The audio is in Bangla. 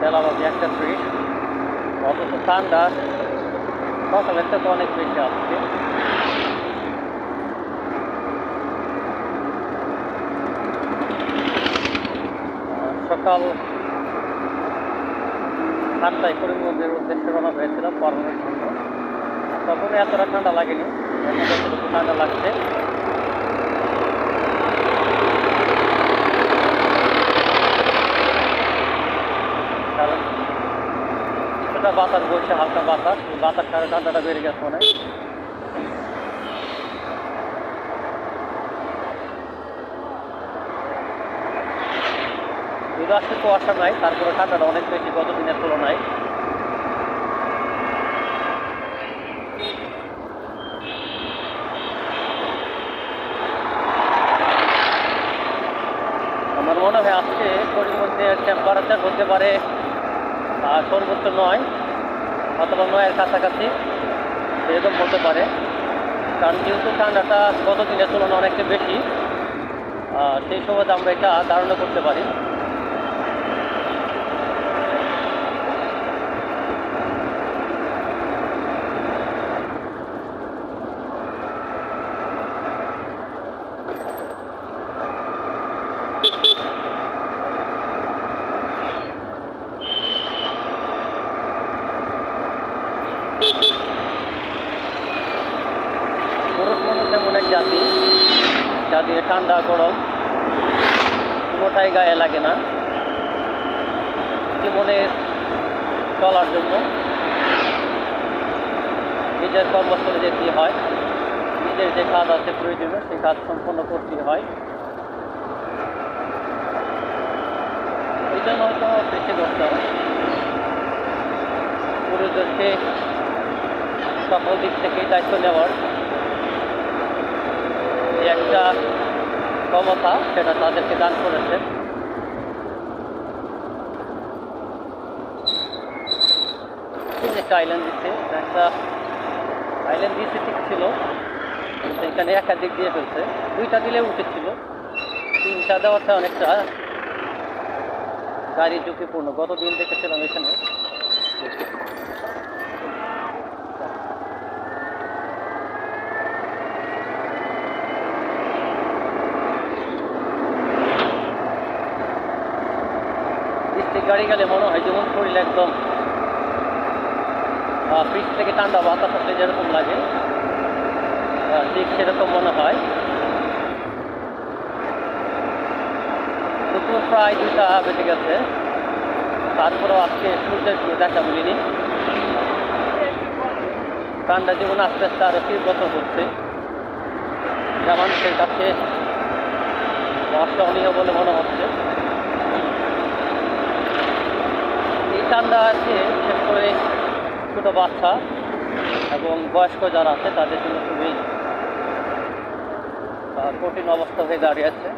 তেলাবাজি একটা ত্রিশ অথচ ঠান্ডা সকালের থেকে অনেক বেশি আসছে সকাল সাতটায় করিমগঞ্জের উদ্দেশ্যে রওনা হয়েছিলাম পড়ানোর জন্য। তখন এতটা ঠান্ডা লাগেনি। ঠান্ডা লাগছে কারণ কিছুটা বাতাস বইছে, হালকা বাতাস। বাতাস সাড়ে ঠান্ডাটা বেড়ে গেছে অনেক যদিও আজকে কুয়াশা নাই, তারপরে ঠান্ডাটা অনেক বেশি গত দিনের তুলনায়। আমার মনে হয় আজকে করিমগঞ্জের টেম্পারেচার হতে পারে সর্বোচ্চ নয়। অথবা নয়ের কাছাকাছি। এরকম হতে পারে। কারণ যেহেতু ঠান্ডাটা গত দিনের তুলনায় অনেকটা বেশি সেই সময় আমরা এটা ধারণা করতে পারি। এমন এক জাতি ঠান্ডা গরম কোনোটাই গায়ে লাগে না। জীবনে চলার জন্য। নিজের কর্মস্থলে যেতে হয়। নিজের যে কাজ আছে প্রয়োজনীয় সেই কাজ সম্পন্ন করতে হয়। এই জন্য হয়তো বেশি দরকার পুরুষদেরকে সকল দিক থেকেই দায়িত্ব নেওয়ার একটা ক্ষমতা সেটা তাদেরকে দান করেছে। এই একটা আইল্যান্ড দিচ্ছে একটা আইল্যান্ড দিয়েছে ঠিক ছিল। দিয়ে দুইটা দিলে তিনটা অনেকটা গাড়ি ঝুঁকিপূর্ণ। গত দিন দেখেছিলাম এখানে। ডিস্ট্রিক্ট গাড়ি গেলে মনে হয় যেমন শরীর একদম ফ্রিজ থেকে ঠান্ডা বাতাস আসলে যেরকম লাগে ঠিক সেরকম মনে হয়। দুপুর প্রায় দুটা বেজে গেছে। তারপরেও আজকে সূর্যের দেখা মিলিনি। ঠান্ডা জীবন আস্তে আস্তে আরও তীব্রতর হচ্ছে। যা মানুষের কাছে অসহনীয় বলে মনে হচ্ছে। ঠান্ডা আছে, বিশেষ করে ছোটো বাচ্চা এবং বয়স্ক যারা আছে, তাদের জন্য খুবই কঠিন অবস্থা হয়ে দাঁড়িয়েছে